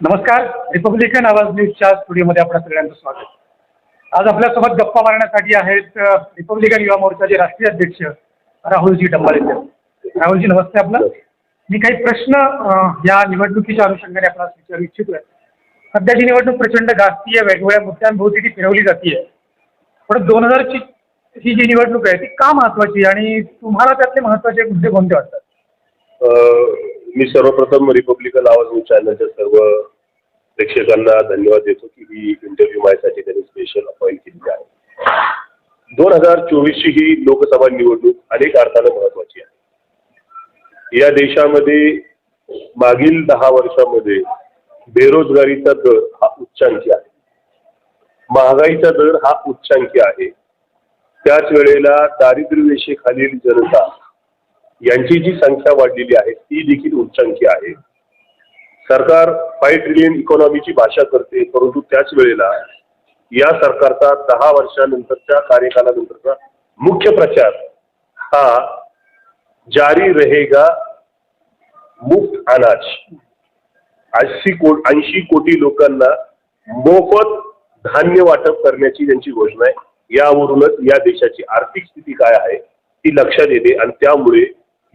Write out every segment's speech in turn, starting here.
नमस्कार रिपब्लिकन आवाज न्यूजच्या स्टुडिओमध्ये आपल्या सगळ्यांचं स्वागत. आज आपल्यासोबत गप्पा मारण्यासाठी आहेत रिपब्लिकन युवा मोर्चाचे राष्ट्रीय अध्यक्ष राहुलजी डंबाले राहुलजी नमस्ते आपलं. मी काही प्रश्न या निवडणुकीच्या अनुषंगाने आपल्याला विचारू इच्छितोय. सध्याची निवडणूक प्रचंड गाजतीय वेगवेगळ्या मुद्द्यांभोवती ती फिरवली आहे पण दोन हजारची ही जी निवडणूक आहे ती का महत्वाची आणि तुम्हाला त्यातले महत्त्वाचे मुद्दे कोणते वाटतात? मी सर्वप्रथम रिपब्लिकन आवाज न्यूज चॅनलच्या सर्व प्रेक्षकांना धन्यवाद देतो की ही इंटरव्ह्यू माझ्यासाठी त्यांनी स्पेशल अपॉइंट केलेली आहे. दोन हजार चोवीसची ही लोकसभा निवडणूक अनेक अर्थानं महत्वाची आहे. या देशामध्ये मागील दहा वर्षामध्ये बेरोजगारीचा दर हा उच्चांकी आहे. महागाईचा दर हा उच्चांकी आहे. त्याच वेळेला दारिद्र्य रेषेखालील जनता यांची जी संख्या वाढलेली आहे ती देखील उच्चांकी आहे. सरकार फाय ट्रिलियन इकॉनॉमीची भाषा करते परंतु त्याच वेळेला या सरकारचा दहा वर्षानंतरच्या कार्यकालानंतरचा मुख्य प्रचार हा जारी रहेगा मुफ्त अनाज. ऐंशी को ऐंशी कोटी लोकांना मोफत धान्य वाटप करण्याची त्यांची घोषणा आहे. यावरूनच या देशाची आर्थिक स्थिती काय आहे ती लक्षात येते आणि त्यामुळे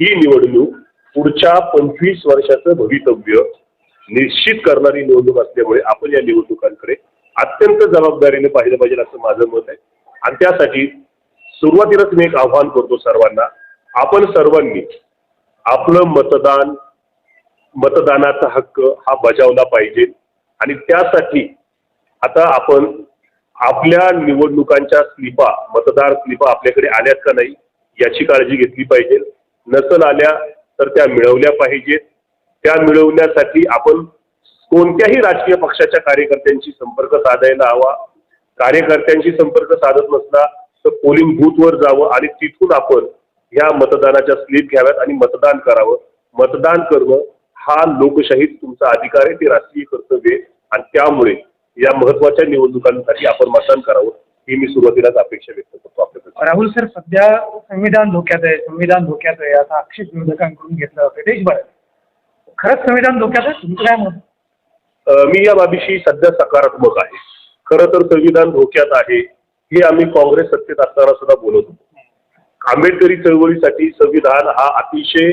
ही निवडणूक पुढच्या पंचवीस वर्षाचं भवितव्य निश्चित करणारी निवडणूक असल्यामुळे आपण या निवडणुकांकडे अत्यंत जबाबदारीने पाहिलं पाहिजे असं माझं मत आहे. आणि त्यासाठी सुरुवातीलाच मी एक आव्हान करतो सर्वांना. आपण सर्वांनी आपलं मतदान मतदानाचा हक्क हा बजावला पाहिजे. आणि त्यासाठी आता आपण आपल्या निवडणुकांच्या स्लिपा मतदार स्लिपा आपल्याकडे आल्यात का नाही याची काळजी घेतली पाहिजे. नसल आल्या तर त्या मिळवल्या पाहिजेत. त्या मिळवण्यासाठी आपण कोणत्याही राजकीय पक्षाच्या कार्यकर्त्यांशी संपर्क साधायला हवा. कार्यकर्त्यांशी संपर्क साधत नसला तर पोलिंग बूथवर जावं आणि तिथून आपण ह्या मतदानाच्या स्लिप घ्याव्यात आणि मतदान करावं. मतदान करणं हा लोकशाहीत तुमचा अधिकार आहे ते राष्ट्रीय कर्तव्य आहे. आणि त्यामुळे या महत्त्वाच्या निवडणुकांसाठी आपण मतदान करावं. ही मी सुरुवातीलाच अपेक्षा व्यक्त करतो आपल्याकडे. राहुल सर सध्या संविधान धोक्यात आहे संविधान धोक्यात आहे. असा आक्षेप विरोधकांकडून घेतला जातो देशभरात. खरंच संविधान धोक्यात आहे? तुमचं काय मत? मी या बाबीशी सध्या सकारात्मक आहे. खरं तर संविधान धोक्यात आहे हे आम्ही काँग्रेस सत्तेत असताना सुद्धा बोलत होतो. आंबेडकरी चळवळीसाठी संविधान हा अतिशय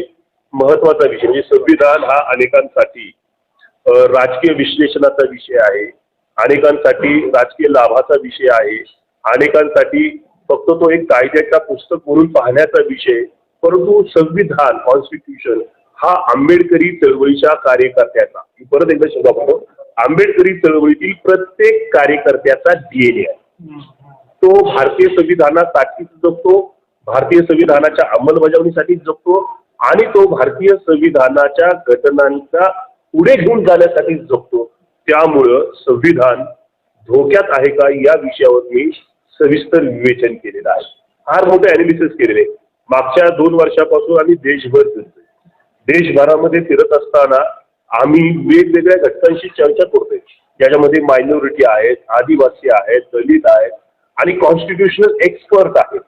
महत्त्वाचा विषय म्हणजे संविधान हा अनेकांसाठी राजकीय विश्लेषणाचा विषय आहे. अनेकांसाठी राजकीय लाभाचा विषय आहे. अनेकांसाठी फक्त तो एक कायद्याचा पुस्तक म्हणून पाहण्याचा विषय परंतु संविधान कॉन्स्टिट्यूशन हा आंबेडकरी चळवळीच्या कार्यकर्त्याचा. मी परत एकदा शोधा वापरतो. आंबेडकरी चळवळीतील प्रत्येक कार्यकर्त्याचा डीएनए आहे. तो भारतीय संविधानासाठीच जगतो भारतीय संविधानाच्या अंमलबजावणीसाठीच जगतो आणि तो भारतीय संविधानाच्या घटनांचा पुढे घेऊन जाण्यासाठीच जगतो त्यामुळं संविधान धोक्यात आहे का या विषयावर मी सविस्तर विवेचन केलेलं आहे. फार मोठं अॅनालिसिस केलेले मागच्या दोन वर्षापासून आम्ही देशभर फिरतोय. देशभरामध्ये फिरत असताना आम्ही वेगवेगळ्या घटकांशी चर्चा करतोय. ज्याच्यामध्ये मायनॉरिटी आहेत आदिवासी आहेत दलित आहेत आणि कॉन्स्टिट्युशनल एक्सपर्ट आहेत.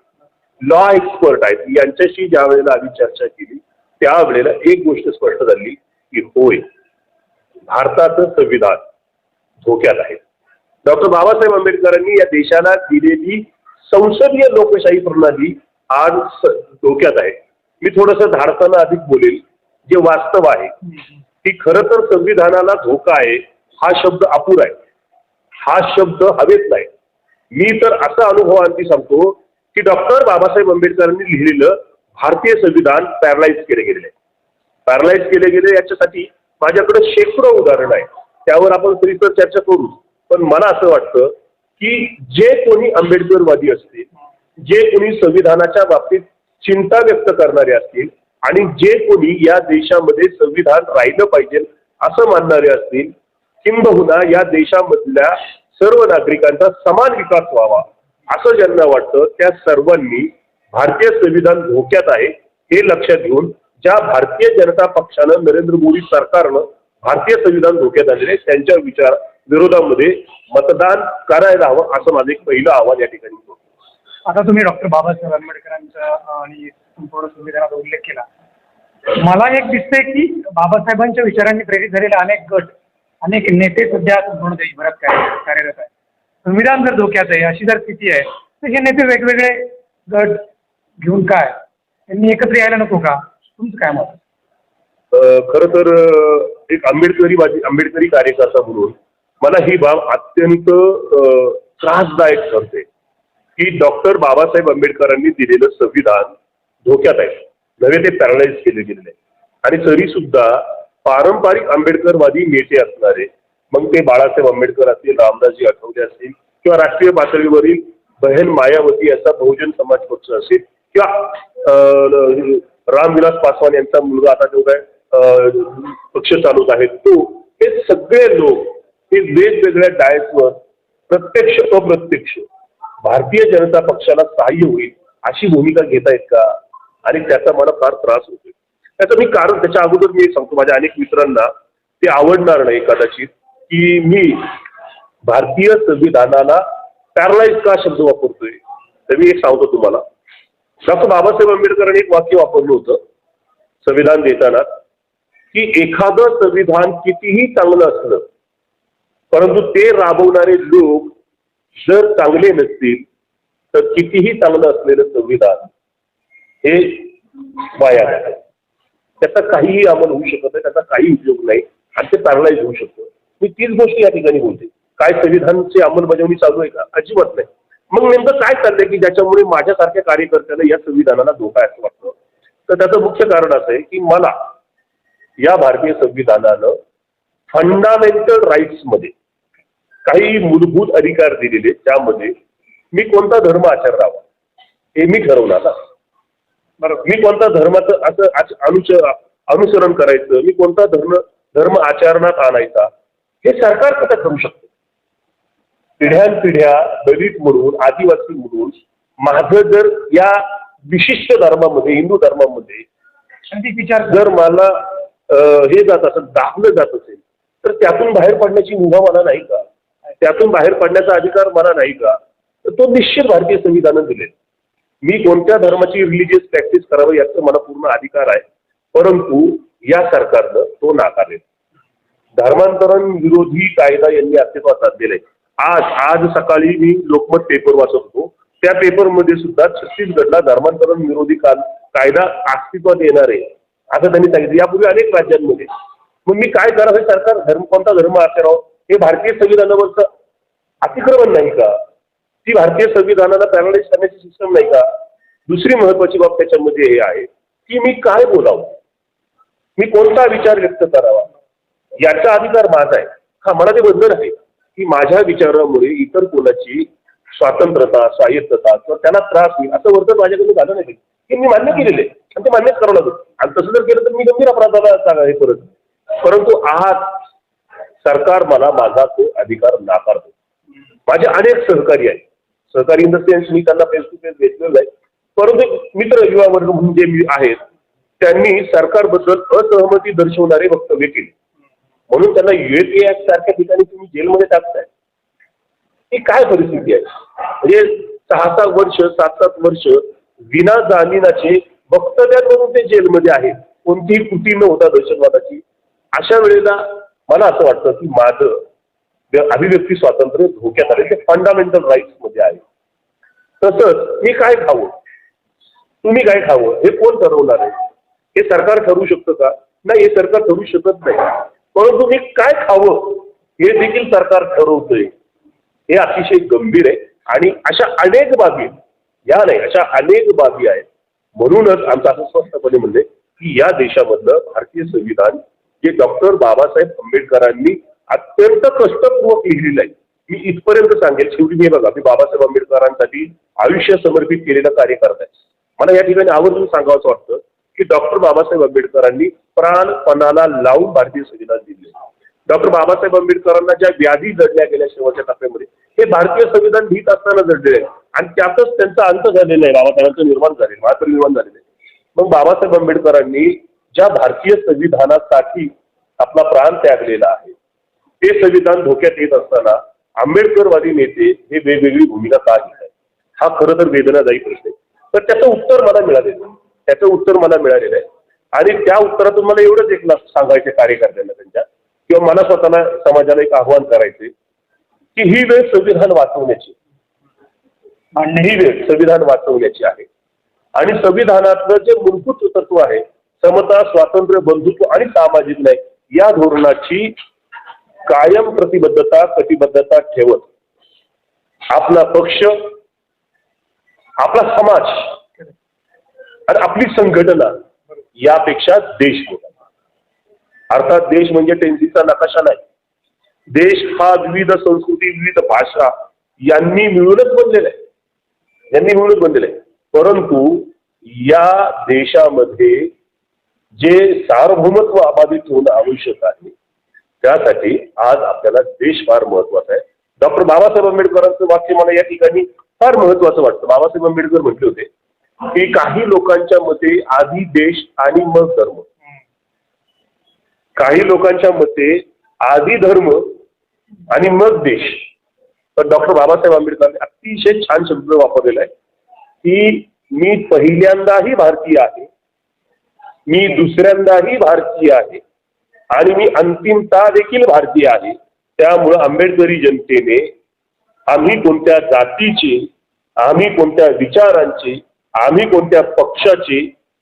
लॉ एक्सपर्ट आहेत. यांच्याशी ज्या वेळेला आम्ही चर्चा केली त्यावेळेला एक गोष्ट स्पष्ट झाली की होय भारताचं संविधान धोक्यात आहे. डॉक्टर बाबासाहेब आंबेडकरांनी या देशाला दिलेली संसदीय लोकशाही प्रणाली आज धोक्यात आहे. मी थोडंसं धाडताना अधिक बोलेल. जे वास्तव आहे की खरं तर संविधानाला धोका आहे हा शब्द अपुर आहे. हा शब्द हवेत नाही. मी तर असा अनुभवांती सांगतो की डॉक्टर बाबासाहेब आंबेडकरांनी लिहिलेलं भारतीय संविधान पॅरलाइज केले गेलेले. आहे पॅरलाइज केले गेले याच्यासाठी माझ्याकडे शेकडो उदाहरण आहे त्यावर आपण सविस्तर चर्चा करू. पण मला असं वाटतं की जे कोणी आंबेडकरवादी असतील जे कोणी संविधानाच्या बाबतीत चिंता व्यक्त करणारे असतील आणि जे कोणी या देशामध्ये संविधान राहिलं पाहिजे असं मानणारे असतील किंबहुना या देशामधल्या सर्व नागरिकांचा समान विकास व्हावा असं ज्यांना वाटतं त्या सर्वांनी भारतीय संविधान धोक्यात आहे हे लक्षात घेऊन ज्या भारतीय जनता पक्षानं नरेंद्र मोदी सरकारनं भारतीय संविधान धोक्यात आणलेले त्यांच्या विचार विरोधामध्ये मतदान करायला हवं असं माझं एक पहिलं आव्हान या ठिकाणी. आता तुम्ही डॉक्टर बाबासाहेब आंबेडकरांचा आणि संपूर्ण संविधानाचा उल्लेख केला. मला एक दिसतंय की बाबासाहेबांच्या विचारांनी प्रेरित झालेले अनेक गट अनेक नेते सध्या संपूर्ण देशभरात कार्य कार्यरत आहे संविधान जर धोक्यात आहे अशी जर स्थिती आहे तर हे नेते वेगवेगळे गट घेऊन काय? त्यांनी एकत्र यायला नको का? तुमचं काय मत? खरं तर एक आंबेडकरी आंबेडकरी कार्यकर्ता म्हणून मला ही बाब अत्यंत त्रासदायक ठरते. की डॉक्टर बाबासाहेब आंबेडकरांनी दिलेलं संविधान धोक्यात आहे. नव्हे ते पॅरलाइज केले गेलेले. आणि तरी सुद्धा पारंपरिक आंबेडकरवादी नेते असणारे मग ते बाळासाहेब आंबेडकर असतील रामदासजी आठवले असतील किंवा राष्ट्रीय पातळीवरील बहन मायावती याचा बहुजन समाज पक्ष असेल किंवा रामविलास पासवान यांचा मुलगा आता जो काय पक्ष चालवत आहे तो हे सगळे लोक हे वेगवेगळ्या डायसवर प्रत्यक्ष अप्रत्यक्ष भारतीय जनता पक्षाला सहाय्य होईल अशी भूमिका घेत आहेत का? आणि त्याचा मला फार त्रास होतोय. त्याचं मी कारण त्याच्या अगोदर मी सांगतो माझ्या अनेक मित्रांना ते आवडणार नाही कदाचित की मी भारतीय संविधानाला पॅरलाइज का शब्द वापरतोय? तर मी एक सांगतो तुम्हाला. डॉक्टर बाबासाहेब आंबेडकरांनी एक वाक्य वापरलं होतं संविधान देताना की एखादं संविधान कितीही चांगलं असलं परंतु ते राबवणारे लोक जर चांगले नसतील तर कितीही चांगलं असलेलं संविधान हे वाया आहे त्याचा काहीही अंमल होऊ शकत नाही त्याचा काही उपयोग नाही आणि ते पॅरलाइज होऊ शकतो. मी तीच गोष्ट या ठिकाणी बोलते. काय संविधानची अंमलबजावणी चालू आहे का? अजिबात नाही. मग नेमकं काय चाललंय की ज्याच्यामुळे माझ्यासारख्या कार्यकर्त्याला या संविधानाला धोका असं वाटतं? तर त्याचं मुख्य कारण असं आहे की मला या भारतीय संविधानानं फंडामेंटल राईट्समध्ये काही मूलभूत अधिकार दिलेले त्यामध्ये मी कोणता धर्म आचरावा हे मी ठरवणार ना बरोबर. मी कोणता धर्माचं असं अनुच अनुसरण करायचं मी कोणता धर्म धर्म आचरणात आणायचा हे सरकार कसं करू शकतं? पिढ्यानपिढ्या दलित म्हणून आदिवासी म्हणून माझं जर या विशिष्ट धर्मामध्ये हिंदू धर्मामध्ये विचार जर मला हे जात असेल दाबलं जात असेल तर त्यातून बाहेर पडण्याची मुभा मला नाही का? त्यातून बाहेर पडण्याचा अधिकार मला नाही का? तर तो निश्चित भारतीय संविधानानं दिले मी कोणत्या धर्माची रिलिजियस प्रॅक्टिस करावं याचा मला पूर्ण अधिकार आहे. परंतु या सरकारनं तो नाकारले धर्मांतरण विरोधी कायदा यांनी अस्तित्वात आणलेला आहे. आज आज सकाळी मी लोकमत पेपर वाचत. होतो त्या पेपरमध्ये सुद्धा छत्तीसगडला धर्मांतरण विरोधी काल कायदा अस्तित्वात येणार आहे. असं त्यांनी सांगितलं. यापूर्वी अनेक राज्यांमध्ये. मग मी काय करावं सरकार धर्म कोणता धर्म आचरावं हे भारतीय संविधानावरचं अतिक्रमण नाही का? ती भारतीय संविधानाला पॅरलाइज करण्याची सिस्टम नाही का? दुसरी महत्वाची बाब त्याच्यामध्ये हे आहे की मी काय बोलावं? मी कोणता विचार व्यक्त करावा? याचा अधिकार माझा आहे. हा मला ते बंधन आहे की माझ्या विचारामुळे इतर कोणाची स्वातंत्र्यता स्वायत्तता किंवा त्यांना त्रास होईल असं वर्तन माझ्याकडे झालं नाही. हे मी मान्य केलेलं आहे. आणि ते मान्यच करावं लागतं आणि तसं जर केलं तर मी गंभीर अपराधाला सांगा हे परत. परंतु आज सरकार मला माझा तो अधिकार नाकारतो. माझे अनेक सहकारी आहेत. सहकारी इन द सेन्स मी त्यांना फेस टू फेस घेतलेलं आहे. परंतु मित्र युवा वर्ग म्हणून जे मी आहेत त्यांनी सरकारबद्दल असहमती दर्शवणारे वक्तव्य केले. म्हणून त्यांना युएपी ऍक्ट सारख्या ठिकाणी तुम्ही जेलमध्ये टाकताय. ही काय परिस्थिती आहे? म्हणजे सहा सहा वर्ष सात सात वर्ष विना जामिनाचे वक्तव्यांवरून ते जेलमध्ये आहेत. कोणतीही कृती न होता दहशतवादाची. अशा वेळेला मला असं वाटतं की माझं अभिव्यक्ती स्वातंत्र्य धोक्यात आले ते फंडामेंटल राईट्समध्ये आहे. तसंच मी काय खावं? तुम्ही काय खावं? हे कोण ठरवणार आहे? हे सरकार ठरवू शकतं का? नाही हे सरकार ठरवू शकत नाही. परंतु मी काय खावं? हे देखील सरकार ठरवतंय. हे अतिशय गंभीर आहे. आणि अशा अनेक बाबी या नाही अशा अनेक बाबी आहेत. म्हणूनच आमचं असं स्पष्टपणे म्हणजे की या देशामधलं भारतीय संविधान जे डॉक्टर बाबासाहेब आंबेडकरांनी अत्यंत कष्टपूर्वक लिहिलेलं आहे. मी इथपर्यंत सांगेल शेवटी मी बघा मी बाबासाहेब आंबेडकरांसाठी आयुष्य समर्पित केलेलं कार्य करत आहे मला या ठिकाणी आवर्जून सांगावं वाटतं की डॉक्टर बाबासाहेब आंबेडकरांनी प्राणपणाला लावून भारतीय संविधान दिले डॉक्टर बाबासाहेब आंबेडकरांना ज्या व्याधी जडल्या गेल्या शेवटच्या टप्प्यामध्ये हे भारतीय संविधान लिहित असताना जडलेलं आहे. आणि त्यातच त्यांचा अंत झालेला आहे. बाबासाहेबांचं निर्माण झालेलं निर्माण झालेलं आहे. मग बाबासाहेब आंबेडकरांनी ज्या भारतीय संविधानासाठी आपला प्राण त्यागलेला आहे ते संविधान धोक्यात येत असताना आंबेडकरवादी नेते हे वेगवेगळी भूमिका का घेत आहेत? हा खरं तर वेदनादायी प्रश्न आहे. तर त्याचं उत्तर मला मिळालेलं आहे. त्याचं उत्तर मला मिळालेलं आहे. आणि त्या उत्तरातून मला एवढंच एक सांगायचे कार्यकर्त्यांना त्यांच्या किंवा मला स्वतःला समाजाला एक आव्हान करायचे की ही वेळ संविधान वाचवण्याची. आणि ही वेळ संविधान वाचवण्याची आहे. आणि संविधानातलं जे मूलभूत तत्व आहे समता स्वातंत्र्य बंधुत्व आणि सामाजिक न्याय या धोरणाची कायम प्रतिबद्धता कटिबद्धता ठेवत आपला पक्ष आपला समाज आणि आपली संघटना यापेक्षा देश होता अर्थात देश म्हणजे टेन्सीचा नकाशा नाही. देश हा विविध संस्कृती विविध भाषा यांनी मिळूनच बनलेला आहे. यांनी मिळूनच बनलेला आहे. परंतु या देशामध्ये जे सार्वभौमत्व अबाधित होणं आवश्यक आहे त्यासाठी आज आपल्याला देश फार महत्त्वाचा आहे. डॉक्टर बाबासाहेब आंबेडकरांचं वाक्य मला या ठिकाणी फार महत्वाचं वाटतं. बाबासाहेब आंबेडकर म्हटले होते की काही लोकांच्या मते आधी देश आणि मग धर्म. काही लोकांच्या मते आधी धर्म आणि मग देश. तर डॉक्टर बाबासाहेब आंबेडकरांनी अतिशय छान शब्द वापरलेला आहे की मी पहिल्यांदाही भारतीय आहे. मी दुसऱ्यांदाही भारतीय आहे. आणि मी अंतिमता देखील भारतीय आहे. त्यामुळं आंबेडकरी जनतेने आम्ही कोणत्या जातीचे आम्ही कोणत्या विचारांचे आम्ही कोणत्या पक्षाचे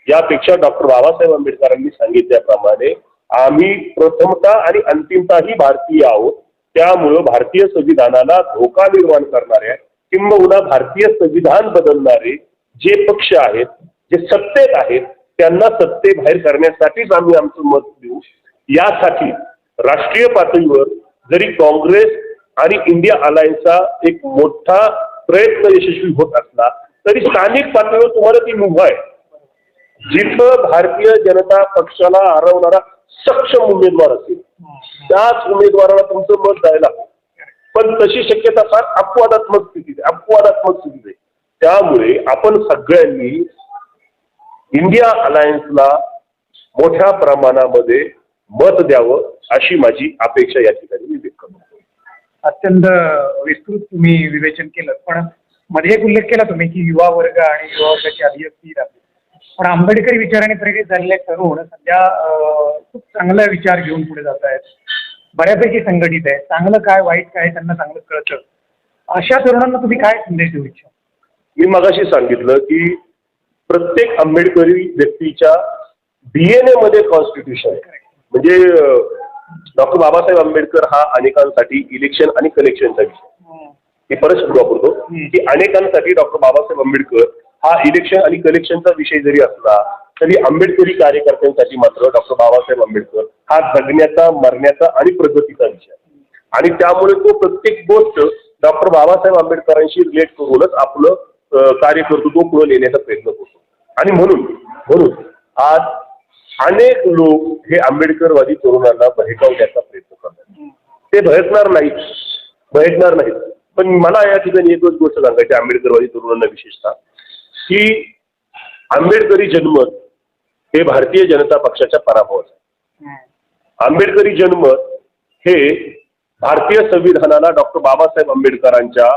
यापेक्षा डॉक्टर बाबासाहेब आंबेडकरांनी सांगितल्याप्रमाणे आम्ही प्रथमता आणि अंतिमताही भारतीय आहोत. त्यामुळं भारतीय संविधानाला धोका निर्माण करणाऱ्या किंबहुना भारतीय संविधान बदलणारे जे पक्ष आहेत जे सत्तेत आहेत त्यांना सत्तेबाहेर करण्यासाठीच आम्ही आमचं मत देऊ. यासाठी राष्ट्रीय पातळीवर जरी काँग्रेस आणि इंडिया अलायन्सचा एक मोठा प्रयत्न यशस्वी होत असला तरी स्थानिक पातळीवर तुम्हाला ती मुभा आहे. जिथं भारतीय जनता पक्षाला हरवणारा सक्षम उमेदवार असेल त्याच उमेदवाराला तुमचं मत द्यायला हवं. पण तशी शक्यता फार अपवादात्मक स्थितीत आहे अपवादात्मक स्थितीत आहे. त्यामुळे आपण सगळ्यांनी इंडिया अलायन्सला मोठ्या प्रमाणामध्ये मत द्यावं अशी माझी अपेक्षा या ठिकाणी मी व्यक्त करतो. अत्यंत विस्तृत तुम्ही विवेचन केलं. पण मध्ये एक उल्लेख केला तुम्ही की युवा वर्ग आणि युवा वर्गाची अभिव्यक्ती राहते. पण आंबेडकरी विचाराने प्रेरित झालेले तरुण सध्या खूप चांगला विचार घेऊन पुढे जात आहेत. बऱ्यापैकी संघटित आहे चांगलं काय वाईट काय त्यांना चांगलं कळतं. अशा तरुणांना तुम्ही काय संदेश देऊ इच्छा मी मगाशी सांगितलं की प्रत्येक आंबेडकरी व्यक्तीच्या डीएनए मध्ये कॉन्स्टिट्यूशन आहे म्हणजे डॉक्टर बाबासाहेब आंबेडकर हा अनेकांसाठी इलेक्शन आणि कलेक्शनचा विषय मी परत शब्द वापरतो. की अनेकांसाठी डॉक्टर बाबासाहेब आंबेडकर हा इलेक्शन आणि कलेक्शनचा विषय जरी असला तरी आंबेडकरी कार्यकर्त्यांसाठी मात्र डॉक्टर बाबासाहेब आंबेडकर हा जगण्याचा मरण्याचा आणि प्रगतीचा विषय. आणि त्यामुळे तो प्रत्येक गोष्ट डॉक्टर बाबासाहेब आंबेडकरांशी रिलेट करूनच आपलं कार्यकर्तृत्व पुढे नेण्याचा प्रयत्न करतो. आणि म्हणून म्हणून आज अनेक लोक हे आंबेडकरवादी तरुणांना बहकावण्याचा प्रयत्न करतात. ते भयकणार नाहीत भयकणार नाहीत. पण मला या ठिकाणी एकच गोष्ट सांगायची आंबेडकरवादी तरुणांना विशेषतः की आंबेडकरी जन्मत हे भारतीय जनता पक्षाच्या पराभवाचं आहे. आंबेडकरी जनमत हे भारतीय संविधानाला डॉक्टर बाबासाहेब आंबेडकरांच्या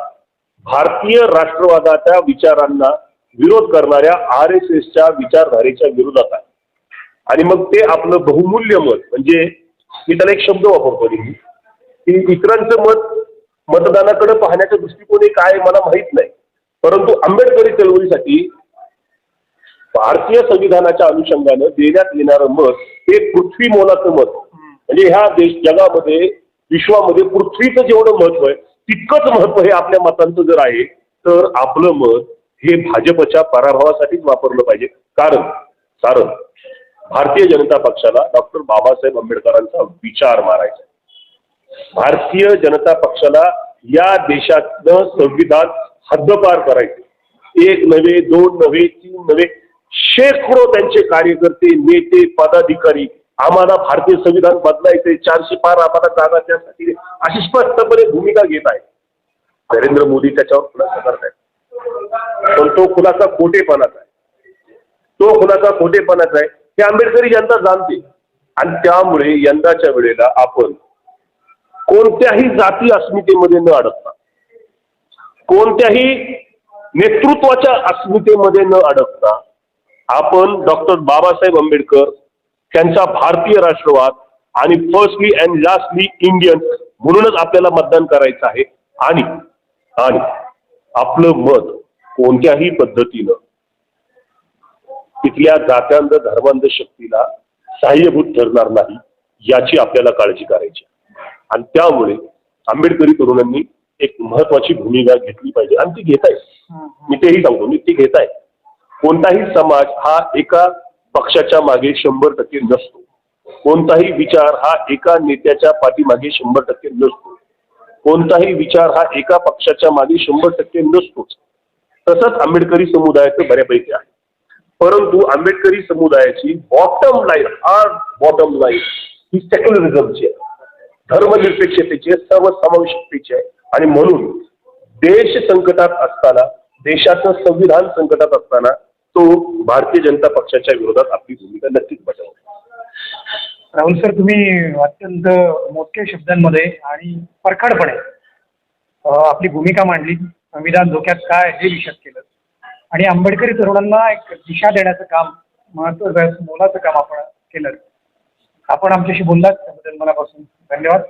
भारतीय राष्ट्रवादाच्या विचारांना विरोध करणाऱ्या आर एस एसच्या विचारधारेच्या विरोधात आहे. आणि मग ते आपलं बहुमूल्य मत म्हणजे मी त्याला एक शब्द वापरतो की इतरांचं मत मतदानाकडे पाहण्याचा दृष्टिकोन काय मला माहीत नाही. परंतु आंबेडकरी चळवळीसाठी भारतीय संविधानाच्या अनुषंगानं देण्यात येणारं मत हे पृथ्वी मोलाचं मत. म्हणजे ह्या देश जगामध्ये विश्वामध्ये पृथ्वीचं जेवढं महत्त्व आहे तितकंच महत्त्व हे आपल्या मतांचं जर आहे तर आपलं मत हे भाजपच्या पराभवासाठीच वापरलं पाहिजे. कारण कारण भारतीय जनता पक्षाला डॉक्टर बाबासाहेब आंबेडकरांचा विचार मारायचा भारतीय जनता पक्षाला या देशातलं संविधान हद्दपार करायचे एक नव्हे दोन नव्हे तीन नव्हे शेकडो त्यांचे कार्यकर्ते नेते पदाधिकारी आम्हाला भारतीय संविधान बदलायचे चारशे पार आम्हाला जागा त्यासाठी अशी स्पष्टपणे भूमिका घेत आहे. नरेंद्र मोदी त्याच्यावर खुलासा करतायत पण तो खुलासा खोटेपणाचा आहे. तो खुलासा खोटेपणाचा आहे. हे आंबेडकरी जनता जाणते. आणि त्यामुळे यंदाच्या वेळेला आपण कोणत्याही जाती अस्मितेमध्ये न अडकता कोणत्याही नेतृत्वाच्या अस्मितेमध्ये न अडकता आपण डॉक्टर बाबासाहेब आंबेडकर त्यांचा भारतीय राष्ट्रवाद आणि फर्स्टली अँड लास्टली इंडियन म्हणूनच आपल्याला मतदान करायचं आहे. आणि आणि आपलं मत कोणत्याही पद्धतीनं तिथल्या जात्यांध धर्मांध शक्तीला सहाय्यभूत ठरणार नाही याची आपल्याला काळजी करायची. आणि त्यामुळे आंबेडकरी तरुणांनी एक महत्वाची भूमिका घेतली पाहिजे. आणि ती घेत आहे मी तेही सांगतो मी ती घेत आहे कोणताही समाज हा एका पक्षाच्या मागे शंभर टक्के नसतो. कोणताही विचार हा एका नेत्याच्या पाठीमागे शंभर टक्के नसतो. कोणताही विचार हा एका पक्षाच्या मागे शंभर टक्के नसतोच. तसंच आंबेडकरी समुदायाचं बऱ्यापैकी आहे. परंतु आंबेडकरी समुदायाची bottom line hard bottom line ही सेक्युलरिझमची आहे. धर्मनिरपेक्षतेची आहे सर्वसमावेशकतेची आहे. आणि म्हणून देश संकटात असताना देशाचं संविधान संकटात असताना तो भारतीय जनता पक्षाच्या विरोधात आपली भूमिका नक्कीच बजावतो. राहुल सर तुम्ही अत्यंत मोठ्या शब्दांमध्ये आणि परखडपणे आपली भूमिका मांडली. संविधान धोक्यात काय हे विषद केलं. आणि आंबेडकरी तरुणांना एक दिशा देण्याचं काम महत्वाचं मोलाचं काम आपण केलं. आपण आमच्याशी बोललात त्याबद्दल मनापासून धन्यवाद.